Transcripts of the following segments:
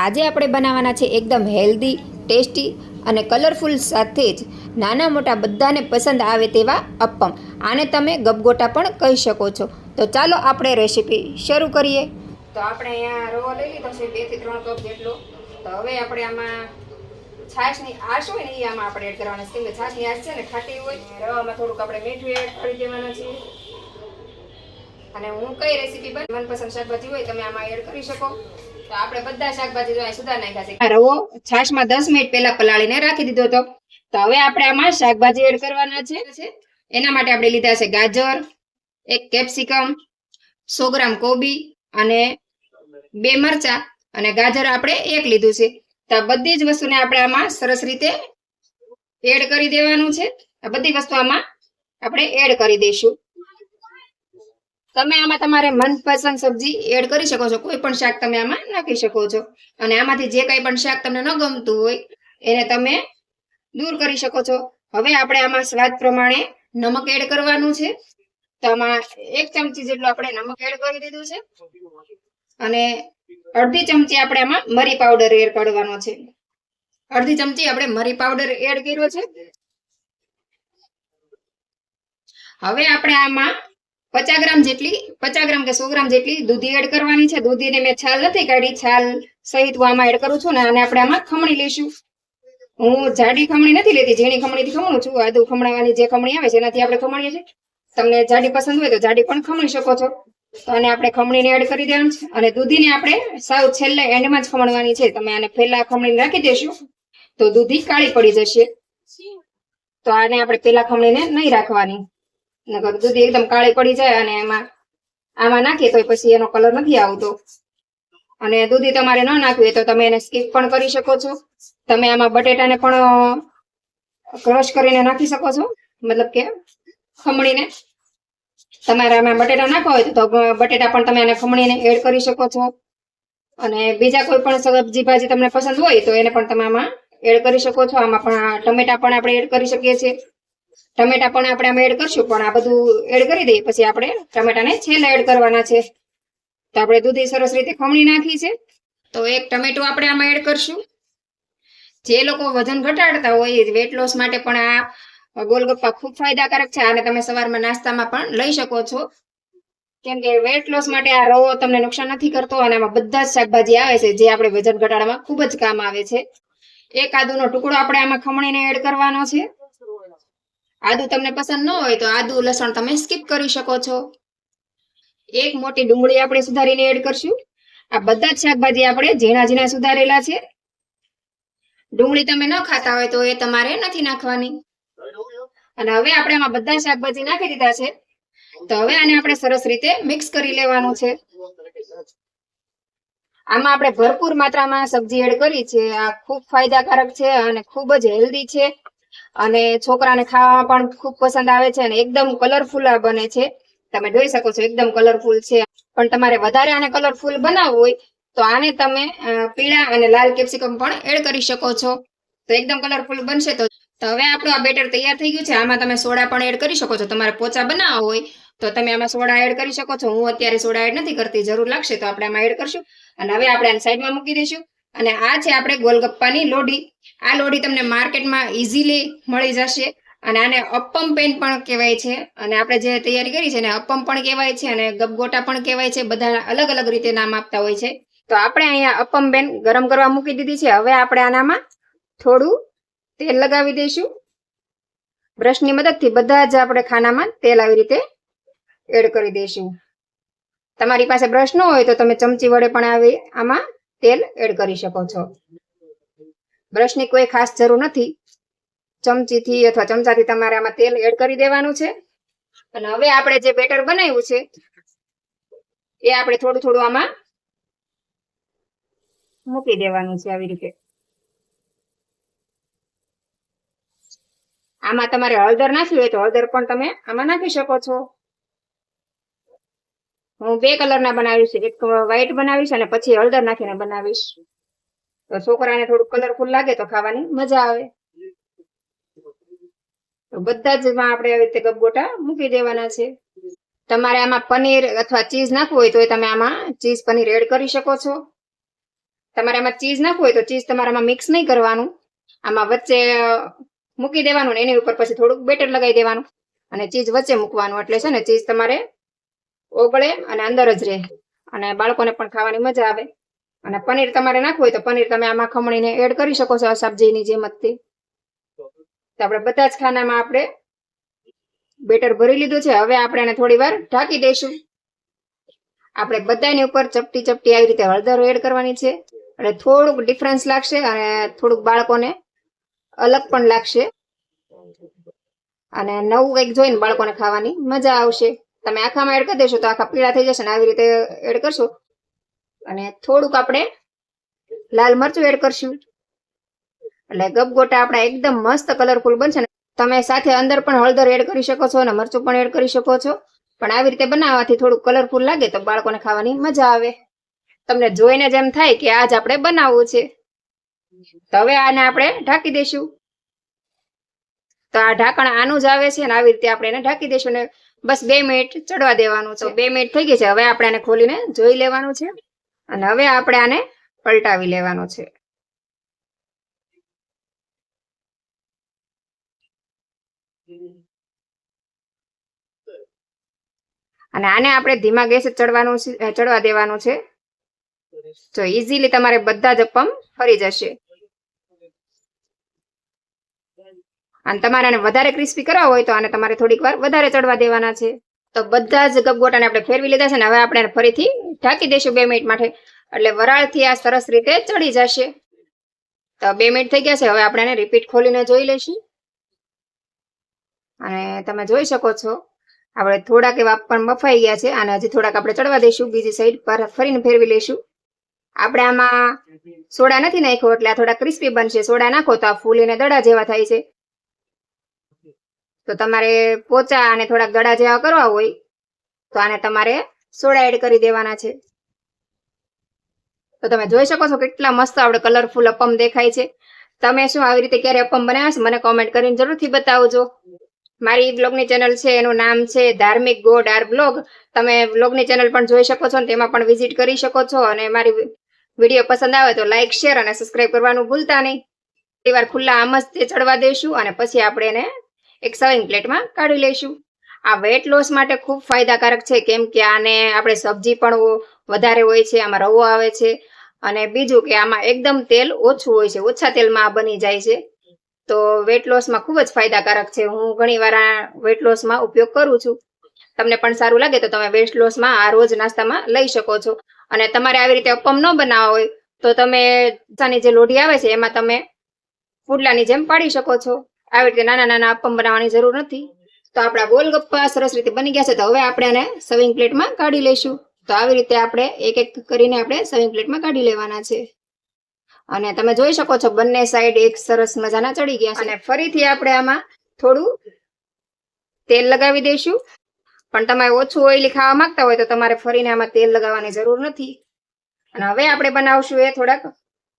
આજે આપણે બનાવવાના છે એકદમ હેલ્ધી ટેસ્ટી અને કલરફુલ સાથે જ નાના મોટા બધાને પસંદ આવે તેવા અપ્પમ. આને તમે ગબગોટા પણ કહી શકો છો. તો ચાલો આપણે રેસીપી શરૂ કરીએ. તો આપણે અહીંયા રવો લઈ લીધો છે, બેથી ત્રણ કપ જેટલો. તો હવે આપણે આમાં છાશની આશ હોય ને એ આમાં આપણે એડ કરવાના છે. કેમ કે છાશની આશ છે ને ખાટી હોય રવામાં થોડુંક આપણે મીઠું એડ કરી દેવાના છીએ. અને હું કઈ રેસીપી બન મનપસંદ શાકભાજી હોય, તમે આમાં એડ કરી શકો. ગાજર, એક કેપ્સિકમ, સો ગ્રામ કોબી અને બે મરચા અને ગાજર આપણે એક લીધું છે. તો બધી જ વસ્તુને આપણે આમાં સરસ રીતે એડ કરી દેવાનું છે. આ બધી વસ્તુ આમાં આપણે એડ કરી દઈશું. તમે આમાં તમારે મનપસંદ સબ્જી એડ કરી શકો છો. કોઈ પણ શાક તમે આમાં નાખી શકો છો. અને આમાંથી જે કંઈ પણ શાક તમને ન ગમતું હોય, એને તમે દૂર કરી શકો છો. હવે આપણે આમાં સ્વાદ પ્રમાણે નમક એડ કરવાનું છે. તો આમાં એક ચમચી જેટલું આપણે નમક એડ કરી દીધું છે. અને અડધી ચમચી આપણે આમાં મરી પાવડર એડ કરવાનો છે. અડધી ચમચી આપણે મરી પાવડર એડ કર્યો છે. હવે આપણે આમાં પચાસ ગ્રામ જેટલી, પચાસ ગ્રામ કે સો ગ્રામ જેટલી દૂધી એડ કરવાની છે. દૂધીને મેં છાલ નથી કાઢી. છાલ સહિત હું આમાં એડ કરું છું ને અને આપણે આમાં ખમણી લઈશું. હું જાડી ખમણી નથી લેતી, ઝીણી ખમણીથી ખમણું છું. આદુ ખમણાવાની જે ખમણી આવે છે, એનાથી આપણે ખમણીએ છીએ. તમને જાડી પસંદ હોય તો જાડી પણ ખમણી શકો છો. તો આને આપણે ખમણીને એડ કરી દેવાનું છે. અને દૂધીને આપણે સાવ છેલ્લે એન્ડમાં જ ખમણવાની છે. તમે આને પહેલા ખમણીને રાખી દેશું, તો દૂધી કાળી પડી જશે. તો આને આપણે પેલા ખમણીને નહીં રાખવાની. નકર દૂધી એકદમ કાળી પડી જાય અને એમાં આમાં નાખીએ તો પછી એનો કલર નથી આવતો. અને દૂધી તમારે ન નાખવી હોય તો તમે એને સ્કીપ પણ કરી શકો છો. તમે આમાં બટેટાને પણ ક્રશ કરીને નાખી શકો છો. મતલબ કે ખમણીને. તમારે આમાં બટેટા નાખવા હોય તો બટેટા પણ તમે એને ખમણીને એડ કરી શકો છો. અને બીજા કોઈ પણ સબ્જી ભાજી તમને પસંદ હોય તો એને પણ તમે આમાં એડ કરી શકો છો. આમાં પણ ટમેટા પણ આપણે એડ કરી શકીએ છીએ. ટમેટા પણ આપણે આમાં એડ કરશું, પણ આ બધું એડ કરી દઈએ. પછી આપણે ટમેટાને છેલ્લે એડ કરવાના છે. તો આપણે દૂધી સરસ રીતે ખમણી નાખી છે. તો એક ટમેટું આપણે આમાં એડ કરશું. જે લોકો વજન ઘટાડતા હોય વેટ લોસ માટે પણ આ ગોલગપ્પા ખૂબ ફાયદાકારક છે. અને તમે સવારમાં નાસ્તામાં પણ લઈ શકો છો. કેમ કે વેટ લોસ માટે આ રવો તમને નુકસાન નથી કરતો અને આમાં બધા જ શાકભાજી આવે છે, જે આપણે વજન ઘટાડવામાં ખૂબ જ કામ આવે છે. એક આદુનો ટુકડો આપણે આમાં ખમણીને એડ કરવાનો છે. આદુ તમને પસંદ ન હોય તો આદુ લસણ તમે સ્કીપ કરી શકો છો. એક મોટી ડુંગળી આપણે સુધારીને એડ કરશું. આ બધા જ શાકભાજી આપણે ઝીણા ઝીણા સુધારેલા છે. ડુંગળી તમે ન ખાતા હોય તો એ તમારે નથી નાખવાની. અને હવે આપણે આમાં બધા શાકભાજી નાખી દીધા છે. તો હવે આને આપણે સરસ રીતે મિક્સ કરી લેવાનું છે. આમાં આપણે ભરપૂર માત્રામાં સબ્જી એડ કરી છે. આ ખૂબ ફાયદાકારક છે અને ખૂબ જ હેલ્ધી છે. અને છોકરાને ખાવામાં પણ ખૂબ પસંદ આવે છે અને એકદમ કલરફુલ બને છે. તમે જોઈ શકો છો એકદમ કલરફુલ છે. પણ તમારે વધારે આને કલરફુલ બનાવવું હોય તો આને તમે પીળા અને લાલ કેપ્સિકમ પણ એડ કરી શકો છો. તો એકદમ કલરફુલ બનશે તો. હવે આપણું આ બેટર તૈયાર થઈ ગયું છે. આમાં તમે સોડા પણ એડ કરી શકો છો. તમારે પોચા બનાવવા હોય તો તમે આમાં સોડા એડ કરી શકો છો. હું અત્યારે સોડા એડ નથી કરતી. જરૂર લાગશે તો આપણે આમાં એડ કરશું. અને હવે આપણે આને સાઈડમાં મૂકી દઈશું. અને આ છે આપણે ગોલગપ્પાની લોડી. આ લોડી તમને માર્કેટમાં ઇઝીલી મળી જશે અને આને અપ્પમ પેન પણ કહેવાય છે. અને આપણે જે તૈયારી કરી છે ને અપ્પમ પણ કહેવાય છે અને ગપગોટા પણ કહેવાય છે. બધા અલગ અલગ રીતે નામ આપતા હોય છે. તો આપણે અહીંયા અપ્પમ પેન ગરમ કરવા મૂકી દીધી છે. હવે આપણે આનામાં થોડું તેલ લગાવી દઈશું. બ્રશની મદદથી બધા જ આપણે ખાનામાં તેલ આવી રીતે એડ કરી દઈશું. તમારી પાસે બ્રશ ન હોય તો તમે ચમચી વડે પણ આવી આમાં તેલ એડ કરી શકો છો. બ્રશની કોઈ ખાસ જરૂર નથી. ચમચીથી અથવા ચમચાથી તમારે આમાં તેલ એડ કરી દેવાનું છે. અને હવે આપણે જે બેટર બનાવ્યું છે, એ આપણે થોડું થોડું આમાં મૂકી દેવાનું છે આવી રીતે. આમાં તમારે હળદર નાખવી હોય તો હળદર પણ તમે આમાં નાખી શકો છો. હું બે કલરના બનાવીશ, એક વ્હાઈટ બનાવીશ અને પછી હળદર નાખીને બનાવીશ. તો છોકરાને થોડું કલરફુલ લાગે તો ખાવાની મજા આવે. તો બધા જ આપણે આવી રીતે ગબગોટા મૂકી દેવાના છે. તમારે આમાં પનીર અથવા ચીઝ નાખવું હોય તો તમે આમાં ચીઝ પનીર એડ કરી શકો છો. તમારે આમાં ચીઝ નાખવું હોય તો ચીઝ તમારામાં મિક્સ નહીં કરવાનું. આમાં વચ્ચે, મૂકી દેવાનું એની ઉપર પછી થોડુંક બેટર લગાવી દેવાનું. અને ચીઝ વચ્ચે મૂકવાનું. એટલે છે ને ચીઝ તમારે ઓગળે અને અંદર જ રહે. અને બાળકોને પણ ખાવાની મજા આવે. અને પનીર તમારે નાખવું હોય તો પનીર તમે આમાં ખમણીને એડ કરી શકો છો આ સબ્જીની જેમ જ તો. આપણે બધા જ ખાનામાં આપણે બેટર ભરી લીધું છે. હવે આપણે એને થોડી વાર ઢાંકી દઈશું. આપણે બધાની ઉપર ચપટી ચપટી આવી રીતે હળદર એડ કરવાની છે. એટલે થોડુંક ડિફરન્સ લાગશે અને થોડુંક બાળકોને અલગ પણ લાગશે. અને નવું કંઈક જોઈને બાળકોને ખાવાની મજા આવશે. તમે આખામાં એડ કરી દેશો તો આખા પીળા થઈ જશે ને આવી રીતે એડ કરશો. અને થોડુંક આપણે લાલ મરચું એડ કરશું. એટલે ગપગોટા આપણા એકદમ મસ્ત કલરફુલ બનશે ને. તમે સાથે અંદર પણ હળદર એડ કરી શકો છો અને મરચું પણ એડ કરી શકો છો. પણ આવી રીતે બનાવવાથી થોડું કલરફુલ લાગે તો બાળકોને ખાવાની મજા આવે. તમને જોઈને જ એમ થાય કે આજ આપણે બનાવવું છે. તો હવે આને આપણે ઢાંકી દઈશું તો આ ઢાંકણ આનું જ આવે છે અને આવી રીતે આપણે એને ઢાંકી દઈશું ને બસ બે મિનિટ ચડવા દેવાનું છે. બે મિનિટ થઈ ગઈ છે. હવે આપણે આને ખોલીને જોઈ લેવાનું છે. અને હવે આપણે આને પલટાવી લેવાનું છે. અને આને આપણે ધીમા ગેસે ચડવાનું ચડવા દેવાનું છે. તો ઇઝીલી તમારે બધા જ અપમ ફરી જશે. અને તમારે વધારે ક્રિસ્પી કરવા હોય તો આને તમારે થોડીક વાર વધારે ચડવા દેવાના છે. તો બધા જ ગપગોટાને આપણે ફેરવી લીધા છે ને હવે આપણે ફરીથી ઢાંકી દઈશું બે મિનિટ માટે. એટલે વરાળથી આ સરસ રીતે ચડી જશે. તો બે મિનિટ થઈ ગયા છે, હવે આપણે એને રિપીટ ખોલીને જોઈ લઈશું. અને તમે જોઈ શકો છો, આપણે થોડાક એવા પણ બફાઈ ગયા છે અને હજી થોડાક આપણે ચડવા દઈશું. બીજી સાઈડ પર ફરીને ફેરવી લઈશું. આપણે આમાં સોડા નથી નાખ્યો, એટલે આ થોડા ક્રિસ્પી બનશે. સોડા નાખો તો આ ફૂલીને દડા જેવા થાય છે. તો તમારે પોચા અને થોડાક દડા જેવા કરવા હોય, તો આને તમારે સોડા એડ કરી દેવાના છે. તો તમે જોઈ શકો છો કેટલા મસ્ત આપણે કલરફુલ અપમ દેખાય છે. તમે શું આવી રીતે ક્યારે અપમ બનાવ્યા છે, મને કોમેન્ટ કરીને જરૂરથી બતાવજો. મારી બ્લોગની ચેનલ છે, એનું નામ છે ધાર્મિક ગો ડાર બ્લોગ તમે બ્લોગની ચેનલ પણ જોઈ શકો છો અને તેમાં પણ વિઝિટ કરી શકો છો અને મારી વીડિયો પસંદ આવે તો લાઇક શેર અને સબસ્ક્રાઇબ કરવાનું ભૂલતા નહીં. થોડી વાર ખુલ્લા આમ જ તે ચડવા દઈશું અને પછી આપણે એને એક સર્વિંગ પ્લેટમાં કાઢી લઈશું. આ વેટ લોસ માટે ખૂબ ફાયદાકારક છે, કેમ કે આને આપણે સબ્જી પણ વધારે હોય છે, આમાં રવો આવે છે. અને બીજું કે આમાં એકદમ તેલ ઓછું હોય છે, ઓછા તેલમાં આ બની જાય છે. તો વેટ લોસમાં ખૂબ જ ફાયદાકારક છે. હું ઘણી વાર આ વેટ લોસમાં ઉપયોગ કરું છું. તમને પણ સારું લાગે તો તમે વેટ લોસમાં આ રોજ નાસ્તામાં લઈ શકો છો. અને તમારે આવી રીતે અપમ ન બનાવવા હોય તો તમે ચાની જે લોઢી આવે છે, એમાં તમે પુડલાની જેમ પાડી શકો છો. આવી રીતે નાના નાના આપમ બનાવવાની જરૂર નથી. તો આપણા ગોલગપ્પા સરસ રીતે બની ગયા છે. તો હવે આપણે આને સવિંગ પ્લેટમાં કાઢી લઈશું. તો આવી રીતે આપણે એક એક કરીને આપણે સવિંગ પ્લેટમાં કાઢી લેવાના છે. અને તમે જોઈ શકો છો બંને સાઈડ એક સરસ મજાના ચડી ગયા છે. અને ફરીથી આપણે આમાં થોડું તેલ લગાવી દઈશું. પણ તમારે ઓછું ઓઈલી ખાવા માંગતા હોય તો તમારે ફરીને આમાં તેલ લગાવવાની જરૂર નથી. અને હવે આપણે બનાવશું એ થોડાક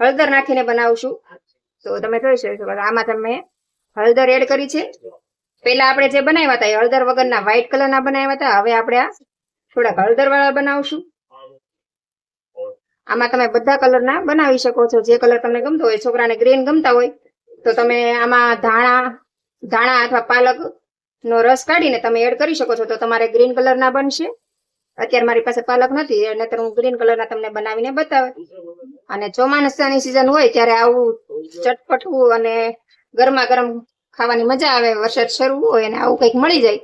હળદર નાખીને બનાવશું. તો તમે જોઈ શકો આમાં તમે હળદર એડ કરી છે. પેલા આપણે જે બનાવ્યા હતા એ હળદર વગરના વ્હાઈટ કલરના બનાવ્યા હતા. હવે આપણે આ થોડાક હળદર વાળા બનાવશું. આમાં તમે બધા કલરના બનાવી શકો છો. જે કલર તમને ગમતો હોય, છોકરાને ગ્રીન ગમતા હોય, તો તમે આમાં ધાણા ધાણા અથવા પાલક નો રસ કાઢીને તમે એડ કરી શકો છો. તો તમારે ગ્રીન કલરના બનશે. અત્યારે મારી પાસે પાલક નથી, નહીતર હું ગ્રીન કલરના તમને બનાવીને બતાવે. અને ચોમાસાની સિઝન હોય ત્યારે આવું ચટપટવું અને ગરમા ગરમ ખાવાની મજા આવે, વરસાદ શરૂ હોય અને આવું કંઈક મળી જાય,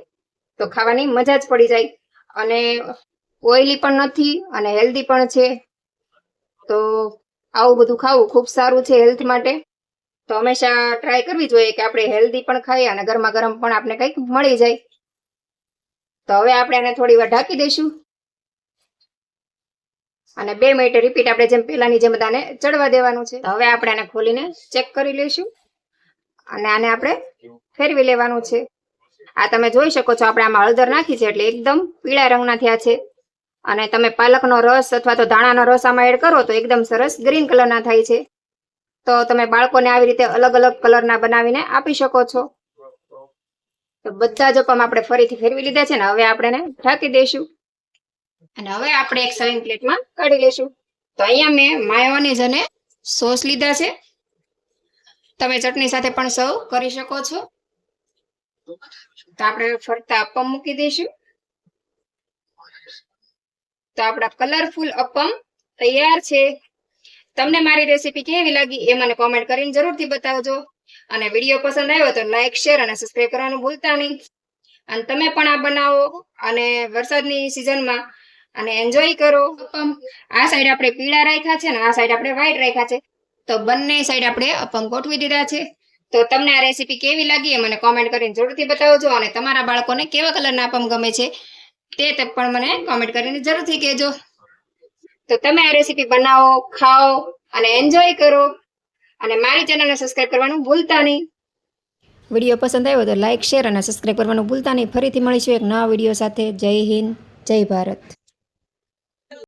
તો ખાવાની મજા જ પડી જાય. અને ઓઇલી પણ નથી અને હેલ્ધી પણ છે. તો આવું બધું ખાવું ખૂબ સારું છે હેલ્થ માટે. તો હંમેશા ટ્રાય કરવી જોઈએ કે આપણે હેલ્ધી પણ ખાઈએ અને ગરમા ગરમ પણ આપણે કંઈક મળી જાય. તો હવે આપણે એને થોડી વાર ઢાંકી દઈશું. અને બે મિનિટ રિપીટ આપણે જેમ પેલાની જેમ બધાને ચડવા દેવાનું છે. હવે આપણે આને ખોલીને ચેક કરી લઈશું. અને આને આપણે ફેરવી લેવાનું છે. આ તમે જોઈ શકો છો, આપણે આમાં હળદર નાખી છે એટલે એકદમ પીળા રંગના થયા છે. અને તમે પાલકનો રસ અથવા તો ધાણાનો રસ આમાં એડ કરો તો એકદમ સરસ ગ્રીન કલરના થાય છે. તો તમે બાળકોને આવી રીતે અલગ અલગ કલરના બનાવીને આપી શકો છો. તો બધા જ અપમ આપણે ફરીથી ફેરવી લીધા છે ને, હવે આપણે ઢાંકી દઈશું. અને હવે આપણે એક સર્વિંગ પ્લેટમાં કાઢી લઈશું. તો અહીંયા મેં માયોનીઝ અને સોસ લીધા છે. તમે ચટણી સાથે પણ સર્વ કરી શકો છો. તો આપણે ફરતા અપમ મૂકી દઈશું. તો આપણા કલરફુલ અપમ તૈયાર છે. તમને મારી રેસીપી કેવી લાગી એ મને કોમેન્ટ કરીને જરૂરથી બતાવજો. અને વીડિયો પસંદ આવ્યો તો લાઈક શેર અને સબસ્ક્રાઈબ કરવાનું ભૂલતા નહીં. અને તમે પણ આ બનાવો અને વરસાદની સિઝનમાં અને એન્જોય કરો. આ સાઈડ આપણે પીળા રાખ્યા છે ને આ સાઈડ આપણે વ્હાઈટ રાખ્યા છે. તો બંને સાઈડ આપણે અપમ ગોઠવી દીધા છે. તો તમને આ રેસીપી કેવી લાગી એ મને કોમેન્ટ કરીને જરૂરથી બતાવજો અને તમારા બાળકોને કેવા કલરના અપમ ગમે છે તે પણ મને કોમેન્ટ કરીને જરૂરથી કહેજો. તો તમે આ રેસીપી બનાવો, ખાઓ અને એન્જોય કરો. અને મારી ચેનલને સબસ્ક્રાઈબ કરવાનું ભૂલતા નહીં. વીડિયો પસંદ આવ્યો તો લાઇક શેર અને સબસ્ક્રાઈબ કરવાનું ભૂલતા નહીં. ફરીથી મળીશું એક નવા વીડિયો સાથે. જય હિન્દ, જય ભારત.